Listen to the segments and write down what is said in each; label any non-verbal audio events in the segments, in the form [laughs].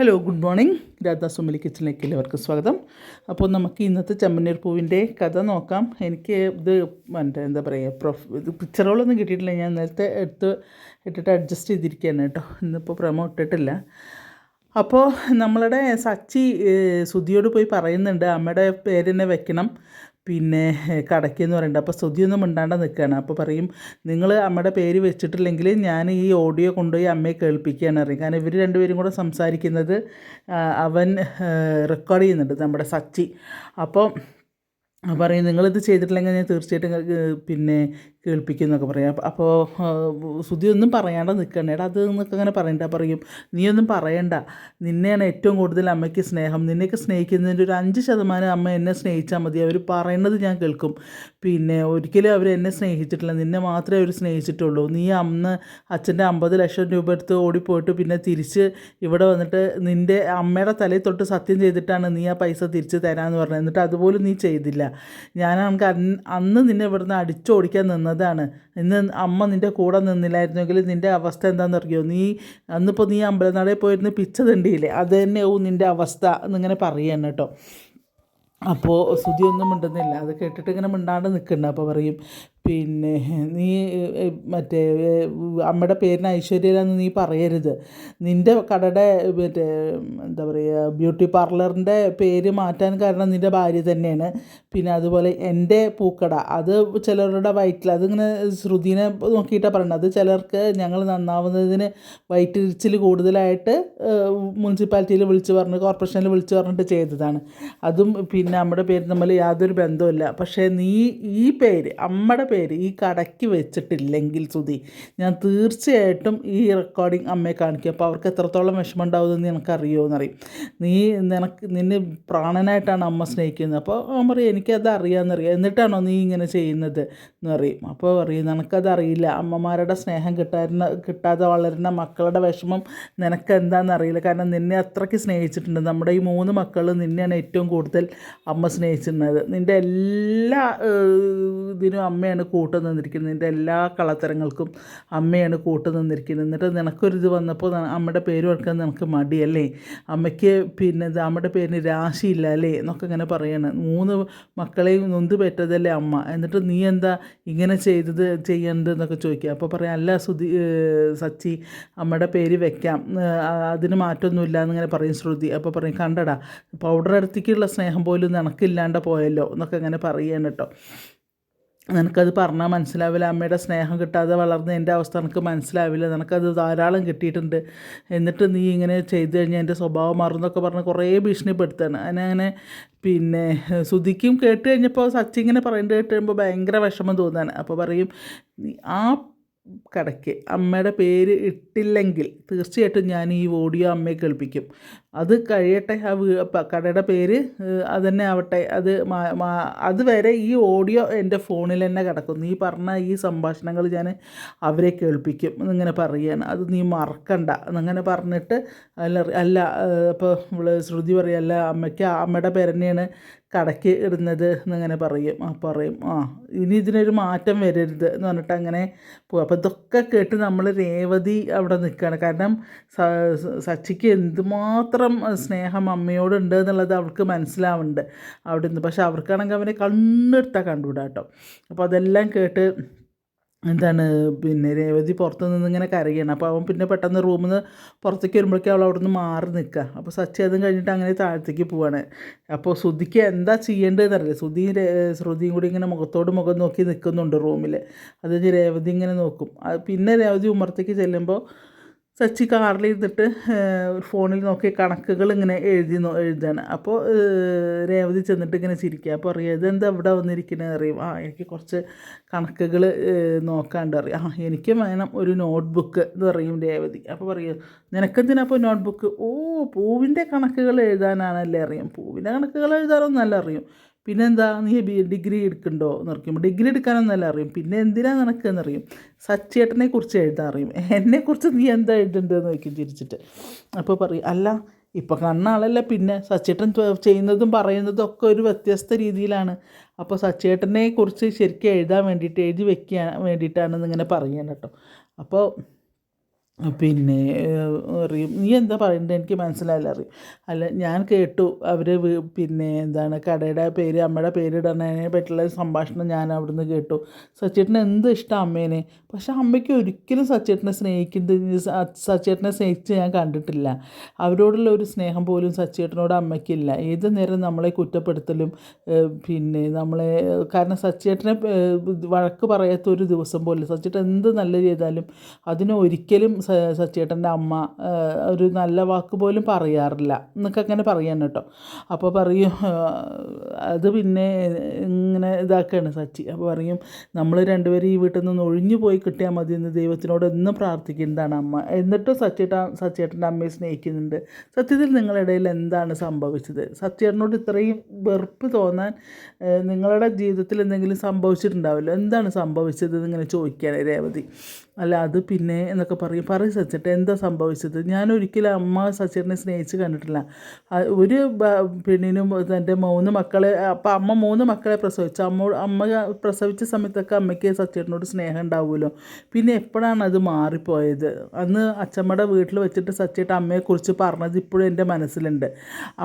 Hello good morning Radha Sumali കിച്ചണിലേക്ക് എല്ലാവർക്കും സ്വാഗതം. അപ്പോൾ നമുക്ക് ഇന്നത്തെ ചമ്മന്നീർ പൂവിന്റെ കഥ നോക്കാം. എനിക്ക് ഇത് മറ്റേ എന്താ പറയുക പ്രൊഫ് ഇത് പിക്ചറുകളൊന്നും കിട്ടിയിട്ടില്ല. ഞാൻ നേരത്തെ എടുത്ത് ഇട്ടിട്ട് അഡ്ജസ്റ്റ് ചെയ്തിരിക്കുകയാണ് കേട്ടോ. ഇന്നിപ്പോൾ പ്രമോ ഇട്ടിട്ടില്ല. അപ്പോൾ നമ്മളുടെ സച്ചി സുധിയോട് പോയി പറയുന്നുണ്ട് അമ്മയുടെ പേര് തന്നെ വെക്കണം. പിന്നെ [laughs] കടയ്ക്ക് എന്ന് പറയുന്നുണ്ട് അപ്പോൾ സ്തുതിയൊന്നും മിണ്ടാണ്ട് നിൽക്കുകയാണ് അപ്പോൾ പറയും നിങ്ങൾ അമ്മയുടെ പേര് വെച്ചിട്ടില്ലെങ്കിൽ ഞാൻ ഈ ഓഡിയോ കൊണ്ടുപോയി അമ്മയെ കേൾപ്പിക്കുകയാണ് അറിയും കാരണം ഇവർ രണ്ടുപേരും കൂടെ സംസാരിക്കുന്നത് അവൻ റെക്കോർഡ് ചെയ്യുന്നുണ്ട് നമ്മുടെ സച്ചി. അപ്പോൾ പറയും നിങ്ങളിത് ചെയ്തിട്ടില്ലെങ്കിൽ ഞാൻ തീർച്ചയായിട്ടും പിന്നെ കേൾപ്പിക്കും പറയാം. അപ്പോൾ സുധി ഒന്നും പറയാണ്ട് നിൽക്കണ്ട അത് എന്നൊക്കെ അങ്ങനെ പറയണ്ട. പറയും നീയൊന്നും പറയണ്ട. നിന്നെയാണ് ഏറ്റവും കൂടുതൽ അമ്മയ്ക്ക് സ്നേഹം. നിന്നെയൊക്കെ സ്നേഹിക്കുന്നതിന്റെ ഒരു അഞ്ച് ശതമാനം അമ്മ എന്നെ സ്നേഹിച്ചാൽ മതി. അവർ പറയുന്നത് ഞാൻ കേൾക്കും. പിന്നെ ഒരിക്കലും അവർ എന്നെ സ്നേഹിച്ചിട്ടില്ല. നിന്നെ മാത്രമേ അവർ സ്നേഹിച്ചിട്ടുള്ളൂ. നീ അന്ന് അച്ഛന്റെ അമ്പത് ലക്ഷം രൂപ എടുത്ത് ഓടിപ്പോയിട്ട് പിന്നെ തിരിച്ച് ഇവിടെ വന്നിട്ട് നിന്റെ അമ്മയുടെ തലയിൽ തൊട്ട് സത്യം ചെയ്തിട്ടാണ് നീ ആ പൈസ തിരിച്ച് തരാമെന്ന് പറഞ്ഞത്. എന്നിട്ട് അതുപോലും നീ ചെയ്തില്ല. ഞാനാണെങ്കിൽ അന്ന് നിന്നെ ഇവിടുന്ന് അടിച്ചോടിക്കാൻ നിന്നതാണ് ഇന്ന് അമ്മ നിന്റെ കൂടെ നിന്നില്ലായിരുന്നെങ്കിൽ നിന്റെ അവസ്ഥ എന്താണെന്നറിയോ? നീ അന്നിപ്പോൾ നീ അമ്പലനാടെ പോയിരുന്ന് പിച്ച തണ്ടിയില്ലേ അത് തന്നെയാവും നിന്റെ അവസ്ഥ എന്നിങ്ങനെ പറയാണ് കേട്ടോ. അപ്പോൾ ശ്രുതി ഒന്നും മിണ്ടുന്നില്ല. അത് കേട്ടിട്ട് ഇങ്ങനെ മിണ്ടാണ്ട് നിൽക്കുന്നുണ്ട് അപ്പോൾ പറയും പിന്നെ നീ മറ്റേ അമ്മയുടെ പേരിന് ഐശ്വര്യരാന്ന് നീ പറയരുത്. നിന്റെ കടയുടെ മറ്റേ എന്താ പറയുക ബ്യൂട്ടി പാർലറിന്റെ പേര് മാറ്റാൻ കാരണം നിന്റെ ഭാര്യ തന്നെയാണ്. പിന്നെ അതുപോലെ എന്റെ പൂക്കട അത് ചിലരുടെ വയറ്റിൽ അതിങ്ങനെ ശ്രുതിനെ നോക്കിയിട്ടാണ് പറയുന്നത് അത് ചിലർക്ക് ഞങ്ങൾ നന്നാവുന്നതിന് വയറ്റിരിച്ചിൽ കൂടുതലായിട്ട് മുനിസിപ്പാലിറ്റിയിൽ വിളിച്ച് പറഞ്ഞ് കോർപ്പറേഷനിൽ വിളിച്ച് പറഞ്ഞിട്ട് ചെയ്തതാണ്. അതും പിന്നെ നമ്മുടെ പേര് തമ്മിൽ യാതൊരു ബന്ധവുമില്ല. പക്ഷേ നീ ഈ പേര് അമ്മയുടെ പേര് ഈ കടയ്ക്ക് വെച്ചിട്ടില്ലെങ്കിൽ സുതി ഞാൻ തീർച്ചയായിട്ടും ഈ റെക്കോർഡിങ് അമ്മയെ കാണിക്കും. അപ്പോൾ അവർക്ക് എത്രത്തോളം വിഷമം ഉണ്ടാവുമെന്ന് നിനക്കറിയുമോ എന്നറിയും നീ നിനക്ക് നിന്നെ പ്രാണനായിട്ടാണ് അമ്മ സ്നേഹിക്കുന്നത്. അപ്പോൾ അവൻ പറയും എനിക്കത് അറിയാമെന്നറിയാം. എന്നിട്ടാണോ നീ ഇങ്ങനെ ചെയ്യുന്നത്? എന്ന് പറയും. അപ്പോൾ പറയും നിനക്കത് അറിയില്ല. അമ്മമാരുടെ സ്നേഹം കിട്ടാരുന്ന കിട്ടാതെ വളരുന്ന മക്കളുടെ വിഷമം നിനക്ക് എന്താണെന്ന് അറിയില്ല. കാരണം നിന്നെ അത്രയ്ക്ക് സ്നേഹിച്ചിട്ടുണ്ട്. നമ്മുടെ ഈ മൂന്ന് മക്കൾ നിന്നെയാണ് ഏറ്റവും കൂടുതൽ അമ്മ സ്നേഹിച്ചിരുന്നത്. നിന്റെ എല്ലാ ഇതിനും അമ്മയാണ് കൂട്ടു നിന്നിരിക്കുന്നത്. നിന്റെ എല്ലാ കളത്തരങ്ങൾക്കും അമ്മയാണ് കൂട്ടു നിന്നിരിക്കുന്നത്. എന്നിട്ട് നിനക്കൊരിത് വന്നപ്പോൾ അമ്മയുടെ പേര് ഓർക്കാൻ നിനക്ക് മടിയല്ലേ? അമ്മയ്ക്ക് പിന്നെ അമ്മയുടെ പേരിന് രാശിയില്ല അല്ലേ? എന്നൊക്കെ ഇങ്ങനെ പറയാണ്. മൂന്ന് മക്കളെയും നൊന്ത് പറ്റതല്ലേ അമ്മ? എന്നിട്ട് നീ എന്താ ഇങ്ങനെ ചെയ്തത് ചെയ്യേണ്ടത് എന്നൊക്കെ ചോദിക്കുക. അപ്പോൾ പറയാം അല്ല സുധി സച്ചി അമ്മയുടെ പേര് വെക്കാം. അതിന് മാറ്റമൊന്നുമില്ല എന്നിങ്ങനെ പറയും ശ്രുതി. അപ്പോൾ പറയും കണ്ടടാ പൗഡർ അടുത്തേക്കുള്ള സ്നേഹം പോലും നിനക്കില്ലാണ്ട് പോയല്ലോ എന്നൊക്കെ ഇങ്ങനെ പറയാണ് കേട്ടോ. നിനക്കത് പറഞ്ഞാൽ മനസ്സിലാവില്ല. അമ്മയുടെ സ്നേഹം കിട്ടാതെ വളർന്ന എന്റെ അവസ്ഥ നിനക്ക് മനസ്സിലാവില്ല. നിനക്കത് ധാരാളം കിട്ടിയിട്ടുണ്ട്. എന്നിട്ട് നീ ഇങ്ങനെ ചെയ്തു കഴിഞ്ഞാൽ എന്റെ സ്വഭാവം മാറുന്നൊക്കെ പറഞ്ഞ് കുറേ ഭീഷണിപ്പെടുത്താണ്. അതിനങ്ങനെ പിന്നെ സുധിക്കും കേട്ട് കഴിഞ്ഞപ്പോൾ സച്ചി ഇങ്ങനെ പറയേണ്ടത് കേട്ട് കഴിയുമ്പോൾ ഭയങ്കര വിഷമം തോന്നാണ്. അപ്പോൾ പറയും ആ കടയ്ക്ക് അമ്മയുടെ പേര് ഇട്ടില്ലെങ്കിൽ തീർച്ചയായിട്ടും ഞാൻ ഈ ഓഡിയോ അമ്മയെ കേൾപ്പിക്കും. അത് കഴിയട്ടെ. ആ കടയുടെ പേര് അത് തന്നെ ആവട്ടെ. അത് അതുവരെ ഈ ഓഡിയോ എന്റെ ഫോണിൽ തന്നെ കിടക്കും നീ പറഞ്ഞ ഈ സംഭാഷണങ്ങൾ ഞാൻ അവരെ കേൾപ്പിക്കും എന്നിങ്ങനെ പറയുകയാണ് അത് നീ മറക്കണ്ട എന്നങ്ങനെ പറഞ്ഞിട്ട് അല്ല അല്ല ഇപ്പോൾ ഇവൾ ശ്രുതി പറയല്ല അമ്മയ്ക്ക് അമ്മയുടെ പേരന്നെയാണ് കടയ്ക്ക് ഇടുന്നത് എന്നിങ്ങനെ പറയും. ആ പറയും. ആ ഇനി ഇതിനൊരു മാറ്റം വരരുത് എന്ന് പറഞ്ഞിട്ട് അങ്ങനെ പോകും അപ്പോൾ ഇതൊക്കെ കേട്ട് നമ്മൾ രേവതി അവിടെ നിൽക്കുകയാണ്. കാരണം സച്ചിക്ക് എന്തുമാത്രം സ്നേഹം അമ്മയോട് ഉണ്ട് എന്നുള്ളത് അവൾക്ക് മനസ്സിലാവുന്നുണ്ട് അവിടെ നിന്ന് പക്ഷെ അവർക്കാണെങ്കിൽ അവനെ കണ്ണെടുത്താൽ കണ്ടുകൂടാ കേട്ടോ. അപ്പോൾ അതെല്ലാം കേട്ട് എന്താണ് പിന്നെ രേവതി പുറത്ത് നിന്ന് ഇങ്ങനെ കരയാണ് അപ്പോൾ അവൻ പിന്നെ പെട്ടെന്ന് റൂമിൽ നിന്ന് പുറത്തേക്ക് വരുമ്പോഴേക്കും അവൾ അവിടെ നിന്ന് മാറി നിൽക്കുക. അപ്പോൾ സച്ചി അതും കഴിഞ്ഞിട്ട് അങ്ങനെ താഴത്തേക്ക് പോവാണ്. അപ്പോൾ ശ്രുതിക്ക് എന്താ ചെയ്യേണ്ടതെന്ന് അറിയില്ല. ശ്രുതി ശ്രുതിയും കൂടി ഇങ്ങനെ മുഖത്തോട് മുഖം നോക്കി നിൽക്കുന്നുണ്ട് റൂമിൽ അത് രേവതി ഇങ്ങനെ നോക്കും. പിന്നെ രേവതി ഉമ്മറത്തേക്ക് ചെല്ലുമ്പോൾ സച്ചി കാറിലിരുന്നിട്ട് ഫോണിൽ നോക്കി കണക്കുകൾ ഇങ്ങനെ എഴുതി എഴുതാണ് അപ്പോൾ രേവതി ചെന്നിട്ട് ഇങ്ങനെ ചിരിക്കുക. അപ്പോൾ അറിയാം ഇതെന്താ ഇവിടെ വന്നിരിക്കുന്നത് അറിയും ആ എനിക്ക് കുറച്ച് കണക്കുകൾ നോക്കാണ്ട് അറിയാം ആ എനിക്ക് വേണം ഒരു നോട്ട്ബുക്ക് എന്ന് പറയും രേവതി. അപ്പോൾ പറയും നിനക്കെന്തിനാ അപ്പോൾ നോട്ട്ബുക്ക്? ഓ പൂവിന്റെ കണക്കുകൾ എഴുതാനാണല്ലേ അറിയാം പൂവിന്റെ കണക്കുകൾ എഴുതാനൊന്നും നല്ല അറിയും പിന്നെന്താ നീ ബി ഡിഗ്രി എടുക്കണ്ടോ എന്ന് അറിയുമ്പോൾ ഡിഗ്രി എടുക്കാനൊന്നല്ല അറിയും. പിന്നെ എന്തിനാ നിനക്ക് എന്നറിയും സച്ചേട്ടനെ കുറിച്ച് എഴുതാൻ അറിയും. എന്നെക്കുറിച്ച് നീ എന്താ എഴുതണ്ടെന്ന് വയ്ക്കും ചിരിച്ചിട്ട്. അപ്പോൾ പറയും അല്ല ഇപ്പം കണ്ണാളല്ല പിന്നെ. സച്ചേട്ടൻ ചെയ്യുന്നതും പറയുന്നതും ഒക്കെ ഒരു വ്യത്യസ്ത രീതിയിലാണ്. അപ്പോൾ സച്ചേട്ടനെ കുറിച്ച് ശരിക്കും എഴുതാൻ വേണ്ടിയിട്ട് എഴുതി വെക്കാൻ വേണ്ടിയിട്ടാണെന്ന് ഇങ്ങനെ പറയാൻ കേട്ടോ. അപ്പോൾ പിന്നെ അറിയും. നീ എന്താ പറയണ്ടത് എനിക്ക് മനസ്സിലായില്ല അറിയും. അല്ല ഞാൻ കേട്ടു. അവർ പിന്നെ എന്താണ് കടയുടെ പേര് അമ്മയുടെ പേര് ഇടണതിനെ പറ്റിയുള്ള സംഭാഷണം ഞാൻ അവിടുന്ന് കേട്ടു. സച്ചേട്ടന് എന്ത് ഇഷ്ടം അമ്മേനെ? പക്ഷെ അമ്മയ്ക്ക് ഒരിക്കലും സച്ചേട്ടനെ സ്നേഹിക്കുന്നത് സച്ചേട്ടനെ സ്നേഹിച്ച് ഞാൻ കണ്ടിട്ടില്ല. അവരോടുള്ള ഒരു സ്നേഹം പോലും സച്ചേട്ടനോട് അമ്മയ്ക്കില്ല. ഏത് നേരം നമ്മളെ കുറ്റപ്പെടുത്തലും പിന്നെ നമ്മളെ കാരണം സച്ചേട്ടനെ വഴക്ക് പറയാത്ത ഒരു ദിവസം പോലും സച്ചേട്ടൻ എന്ത് നല്ല ചെയ്താലും അതിന് ഒരിക്കലും സ- സച്ചേട്ടന്റെ അമ്മ ഒരു നല്ല വാക്ക് പോലും പറയാറില്ല. എന്നൊക്കെ അങ്ങനെ പറയാൻ കേട്ടോ. അപ്പോൾ പറയും അത് പിന്നെ ഇങ്ങനെ ഇതാക്കുകയാണ് സച്ചി. അപ്പോൾ പറയും നമ്മൾ രണ്ടുപേരും ഈ വീട്ടിൽ നിന്ന് ഒഴിഞ്ഞു പോയി കിട്ടിയാൽ മതി എന്ന് ദൈവത്തിനോട് എന്നും പ്രാർത്ഥിക്കുന്നതാണ് അമ്മ. എന്നിട്ടും സച്ചേട്ട സച്ചേട്ടന്റെ അമ്മയെ സ്നേഹിക്കുന്നുണ്ട്. സത്യത്തിൽ നിങ്ങളിടയിൽ എന്താണ് സംഭവിച്ചത്? സച്ചേട്ടനോട് ഇത്രയും വെറുപ്പ് തോന്നാൻ നിങ്ങളുടെ ജീവിതത്തിൽ എന്തെങ്കിലും സംഭവിച്ചിട്ടുണ്ടാവില്ല? എന്താണ് സംഭവിച്ചത് എന്നിങ്ങനെ ചോദിക്കുകയാണ് രേവതി? അല്ല അത് പിന്നെ എന്നൊക്കെ പറയും. പറയും സച്ചേട്ടൻ എന്താ സംഭവിച്ചത്? ഞാൻ ഒരിക്കലും അമ്മ സച്ചേട്ടനെ സ്നേഹിച്ച് കണ്ടിട്ടില്ല. ഒരു പെണ്ണിനും തന്റെ മൂന്ന് മക്കളെ അപ്പം അമ്മ മൂന്ന് മക്കളെ പ്രസവിച്ചു. അമ്മ അമ്മ പ്രസവിച്ച സമയത്തൊക്കെ അമ്മയ്ക്ക് സച്ചേട്ടനോട് സ്നേഹം ഉണ്ടാവുമല്ലോ. പിന്നെ എപ്പോഴാണ് അത് മാറിപ്പോയത്? അന്ന് അച്ചമ്മയുടെ വീട്ടിൽ വെച്ചിട്ട് സച്ചേട്ടൻ അമ്മയെക്കുറിച്ച് പറഞ്ഞത് ഇപ്പോഴും എന്റെ മനസ്സിലുണ്ട്.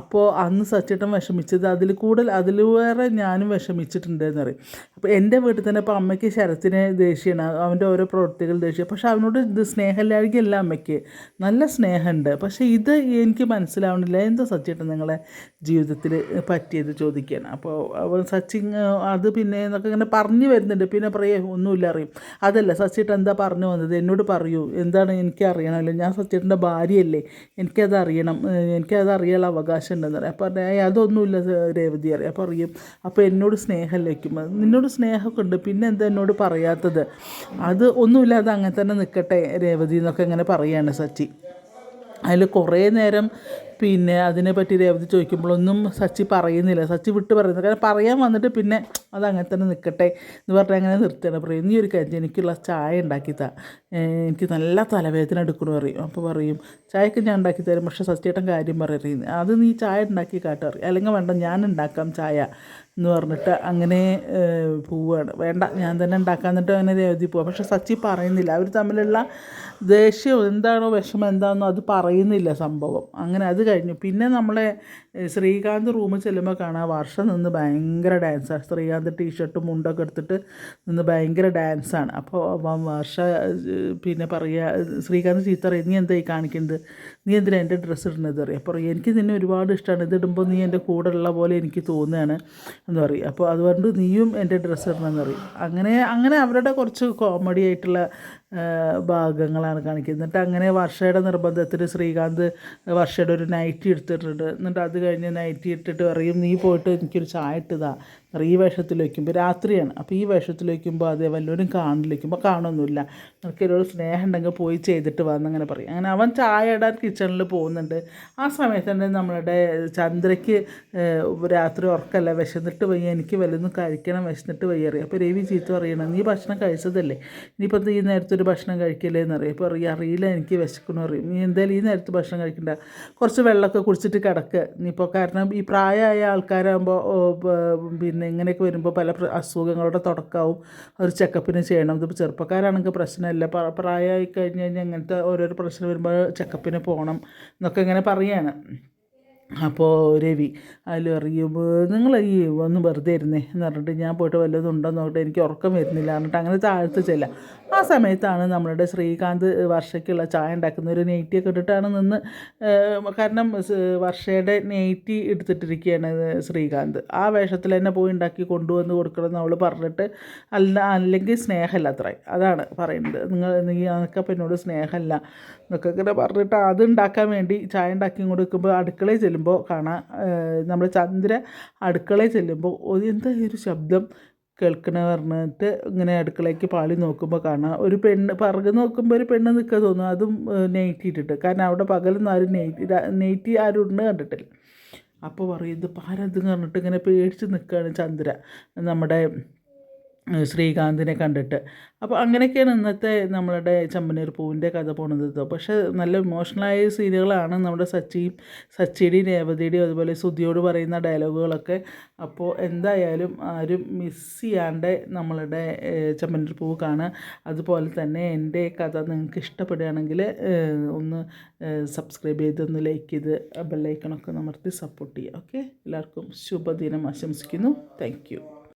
അപ്പോൾ അന്ന് സച്ചേട്ടൻ വിഷമിച്ചത് അതിൽ കൂടുതൽ അതിലേറെ ഞാനും വിഷമിച്ചിട്ടുണ്ട് എന്ന് പറയും. അപ്പോൾ എന്റെ വീട്ടിൽ തന്നെ ഇപ്പോൾ അമ്മയ്ക്ക് ശരത്തിനെ ദേഷ്യമാണ് അവന്റെ ഓരോ പ്രവൃത്തികൾ ദേഷ്യം. പക്ഷെ അവനോട് ഇത് സ്നേഹമില്ലായിരിക്കില്ല അമ്മയ്ക്ക്. നല്ല സ്നേഹമുണ്ട്. പക്ഷേ ഇത് എനിക്ക് മനസ്സിലാവണില്ല എന്താ സച്ചിട്ട് നിങ്ങളെ ജീവിതത്തിൽ പറ്റിയത് ചോദിക്കാൻ? അപ്പോൾ അവൻ സച്ചിൻ അത് പിന്നെ എന്നൊക്കെ ഇങ്ങനെ പറഞ്ഞു വരുന്നുണ്ട്. പിന്നെ പറയേ ഒന്നുമില്ല അറിയും. അതല്ല സച്ചിട്ട് എന്താ പറഞ്ഞു വന്നത്? എന്നോട് പറയൂ. എന്താണ് എനിക്ക് അറിയണമല്ലോ ഞാൻ സച്ചിട്ടിന്റെ ഭാര്യയല്ലേ. എനിക്കത് അറിയണം. എനിക്കത് അറിയാനുള്ള അവകാശം ഉണ്ടെന്ന് പറയാം. അപ്പോൾ അതൊന്നുമില്ല രേവതി അറിയാം അപ്പോൾ അറിയും. അപ്പോൾ എന്നോട് സ്നേഹം ലഭിക്കും നിന്നോട് സ്നേഹമൊക്കെ ഉണ്ട്. പിന്നെ എന്താ എന്നോട് പറയാത്തത്? അത് ഒന്നുമില്ല. അത് അങ്ങനെ തന്നെ നിൽക്കട്ടെ രേവതി എന്നൊക്കെ ഇങ്ങനെ പറയുകയാണ് സച്ചി. അതിൽ കുറേ നേരം പിന്നെ അതിനെപ്പറ്റി രേവതി ചോദിക്കുമ്പോഴൊന്നും സച്ചി പറയുന്നില്ല. സച്ചി വിട്ട് പറയുന്നില്ല. കാരണം പറയാൻ വന്നിട്ട് പിന്നെ അത് അങ്ങനെ തന്നെ നിൽക്കട്ടെ എന്ന് പറഞ്ഞാൽ അങ്ങനെ നിർത്തണം പറയും നീ ഒരു കാര്യം എനിക്കുള്ള ചായ ഉണ്ടാക്കി താ എനിക്ക് നല്ല തലവേദന എടുക്കണമെന്ന് പറയും. അപ്പോൾ പറയും ചായക്ക് ഞാൻ ഉണ്ടാക്കി തരും പക്ഷേ സച്ചിയേട്ടൻ കാര്യം പറയുന്നത് അത് നീ ചായ ഉണ്ടാക്കി കാട്ടും പറയും. അല്ലെങ്കിൽ വേണ്ട ഞാൻ ഉണ്ടാക്കാം ചായ എന്ന് പറഞ്ഞിട്ട് അങ്ങനെ പോവുകയാണ്. വേണ്ട ഞാൻ തന്നെ ഉണ്ടാക്കാൻ എന്നിട്ട് അങ്ങനെ രേവതി പോവാം. പക്ഷേ സച്ചി പറയുന്നില്ല. അവർ തമ്മിലുള്ള ദേഷ്യം എന്താണോ വിഷമം എന്താണെന്നോ അത് പറയുന്നില്ല സംഭവം. അങ്ങനെ അത് കഴിഞ്ഞു. പിന്നെ നമ്മളെ ശ്രീകാന്ത് റൂമിൽ ചെല്ലുമ്പോൾ കാണാം വർഷം നിന്ന് ഭയങ്കര ഡാൻസാണ് ശ്രീകാന്ത് ടീഷർട്ടും മുണ്ടൊക്കെ എടുത്തിട്ട് നിന്ന് ഭയങ്കര ഡാൻസാണ് അപ്പോൾ വർഷ പിന്നെ പറയുക ശ്രീകാന്ത് ചീത്ത പറയും നീ എന്തായി കാണിക്കുന്നത് നീ എന്തിനാ എന്റെ ഡ്രസ്സ് ഇടുന്നത്? അറിയാം അപ്പോൾ പറയും എനിക്ക് നിന്നെ ഒരുപാട് ഇഷ്ടമാണ് ഇത് ഇടുമ്പോൾ നീ എന്റെ കൂടെ ഉള്ള പോലെ എനിക്ക് തോന്നുകയാണ്. എന്ന് പറയും. അപ്പോൾ അതുകൊണ്ട് നീയും എന്റെ ഡ്രസ്സ് ഇടണമെന്ന് പറയും. അങ്ങനെ അങ്ങനെ അവരുടെ കുറച്ച് കോമഡി ആയിട്ടുള്ള ഭാഗങ്ങളാണ് കാണിക്കുന്നത്. എന്നിട്ട് അങ്ങനെ വർഷയുടെ നിർബന്ധത്തിൽ ശ്രീകാന്ത് വർഷയുടെ ഒരു നൈറ്റി എടുത്തിട്ടുണ്ട്. എന്നിട്ട് അത് കഴിഞ്ഞ് നൈറ്റി ഇട്ടിട്ട് പറയും നീ പോയിട്ട് എനിക്കൊരു ചായ ഇട്ടതാ ഈ വേഷത്തിൽ വയ്ക്കുമ്പോൾ രാത്രിയാണ്. അപ്പോൾ ഈ വേഷത്തിൽ വയ്ക്കുമ്പോൾ അതേ വല്ലവരും കാണില്ല വയ്ക്കുമ്പോൾ കാണുമൊന്നുമില്ല. നിനക്ക് ഒരു സ്നേഹം ഉണ്ടെങ്കിൽ പോയി ചെയ്തിട്ട് വന്നങ്ങനെ പറയും. അങ്ങനെ അവൻ ചായ ഇടാൻ കിച്ചണിൽ പോകുന്നുണ്ട്. ആ സമയത്ത് തന്നെ നമ്മളുടെ ചന്ദ്രയ്ക്ക് രാത്രി ഉറക്കല്ല വിശന്നിട്ട് വയ്യ. എനിക്ക് വല്ലതും കഴിക്കണം. വിശന്നിട്ട് വയ്യ അറിയാം. അപ്പോൾ രവി ചീത്ത പറയണം. നീ ഭക്ഷണം കഴിച്ചതല്ലേ? ഇനിയിപ്പോൾ ഈ നേരത്തെ ഒരു ഭക്ഷണം കഴിക്കില്ലേ? എന്ന് അറിയാം അപ്പോൾ അറിയാം. അറിയില്ല. എനിക്ക് വിശക്കണം അറിയും നീ എന്തായാലും ഈ നേരത്ത് ഭക്ഷണം കഴിക്കണ്ട. കുറച്ച് വെള്ളമൊക്കെ കുടിച്ചിട്ട് കിടക്കുക ഇനിയിപ്പോൾ കാരണം ഈ പ്രായമായ ആൾക്കാരാകുമ്പോൾ ഓ, പ- ഇങ്ങനെയൊക്കെ വരുമ്പോൾ പല അസുഖങ്ങളുടെ തുടക്കവും ഒരു ചെക്കപ്പിന് ചെയ്യണം. ഇതിപ്പോൾ ചെറുപ്പക്കാരാണെങ്കിൽ പ്രശ്നമില്ല. പ്രായമായി കഴിഞ്ഞ് കഴിഞ്ഞാൽ അങ്ങനത്തെ ഓരോരോ പ്രശ്നം വരുമ്പോൾ ചെക്കപ്പിന് പോകണം. എന്നൊക്കെ ഇങ്ങനെ പറയാണ്. അപ്പോൾ രവി അതിൽ പറയും നിങ്ങൾ ഈ ഒന്ന് വെറുതെ ഇരുന്നേ എന്ന് പറഞ്ഞിട്ട് ഞാൻ പോയിട്ട് വല്ലതും ഉണ്ടോ നോക്കട്ടെ എനിക്ക് ഉറക്കം വരുന്നില്ല എന്നിട്ട് അങ്ങനെ താഴ്ത്ത് ചെല്ലാം ആ സമയത്താണ് നമ്മളുടെ ശ്രീകാന്ത് വർഷയ്ക്കുള്ള ചായ ഉണ്ടാക്കുന്ന ഒരു നെയ്റ്റിയൊക്കെ ഇട്ടിട്ടാണ് നിന്ന് കാരണം വർഷയുടെ നെയ്റ്റി എടുത്തിട്ടിരിക്കുകയാണ് ശ്രീകാന്ത്. ആ വേഷത്തിൽ തന്നെ പോയി ഉണ്ടാക്കി കൊണ്ടുവന്ന് കൊടുക്കണം എന്ന് അവൾ പറഞ്ഞിട്ട് അല്ല അല്ലെങ്കിൽ സ്നേഹമല്ല അത്രേ അതാണ് പറയുന്നത്. നിങ്ങൾ നീ അനക്കപ്പം എന്നോട് സ്നേഹമല്ല എന്നൊക്കെ ഇങ്ങനെ പറഞ്ഞിട്ട് അത് ഉണ്ടാക്കാൻ വേണ്ടി ചായ ഉണ്ടാക്കി കൊടുക്കുമ്പോൾ അടുക്കളയിൽ ചെല്ലുമ്പോൾ കാണാം. നമ്മൾ ചന്ദ്ര അടുക്കളയിൽ ചെല്ലുമ്പോൾ എന്താ ഒരു ശബ്ദം കേൾക്കണ പറഞ്ഞിട്ട് ഇങ്ങനെ അടുക്കളയ്ക്ക് പാളി നോക്കുമ്പോൾ കാണാം. ഒരു പെണ്ണ് പറകു നോക്കുമ്പോൾ ഒരു പെണ്ണ് നിൽക്കുക തോന്നും. അതും നെയ്റ്റി ഇട്ടിട്ട്. കാരണം അവിടെ പകലൊന്നും ആരും നെയ്റ്റി നെയ്റ്റി ആരും ഉണ്ട് കണ്ടിട്ടില്ല. അപ്പോൾ പറയും ഇത് പാരത് പറഞ്ഞിട്ട് ഇങ്ങനെ പേടിച്ച് നിൽക്കുകയാണ് ചന്ദ്ര. നമ്മുടെ ശ്രീകാന്തിനെ കണ്ടിട്ട്. അപ്പോൾ അങ്ങനെയൊക്കെയാണ് ഇന്നത്തെ നമ്മളുടെ ചമ്പനീർ പൂവിന്റെ കഥ പോണത് പക്ഷേ നല്ല ഇമോഷണലായ സീനുകളാണ് നമ്മുടെ സച്ചിയും സച്ചിയുടെയും രേവതിയുടെയും അതുപോലെ സുധിയോട് പറയുന്ന ഡയലോഗുകളൊക്കെ. അപ്പോൾ എന്തായാലും ആരും മിസ് ചെയ്യാണ്ട് നമ്മളുടെ ചമ്പനൂർ പൂവ് കാണുക. അതുപോലെ തന്നെ എന്റെ കഥ നിങ്ങൾക്ക് ഇഷ്ടപ്പെടുകയാണെങ്കിൽ ഒന്ന് സബ്സ്ക്രൈബ് ചെയ്ത് ഒന്ന് ലൈക്ക് ചെയ്ത് ബെല്ലൈക്കണൊക്കെ നമർത്തി സപ്പോർട്ട് ചെയ്യുക. ഓക്കെ എല്ലാവർക്കും ശുഭദിനം ആശംസിക്കുന്നു. താങ്ക്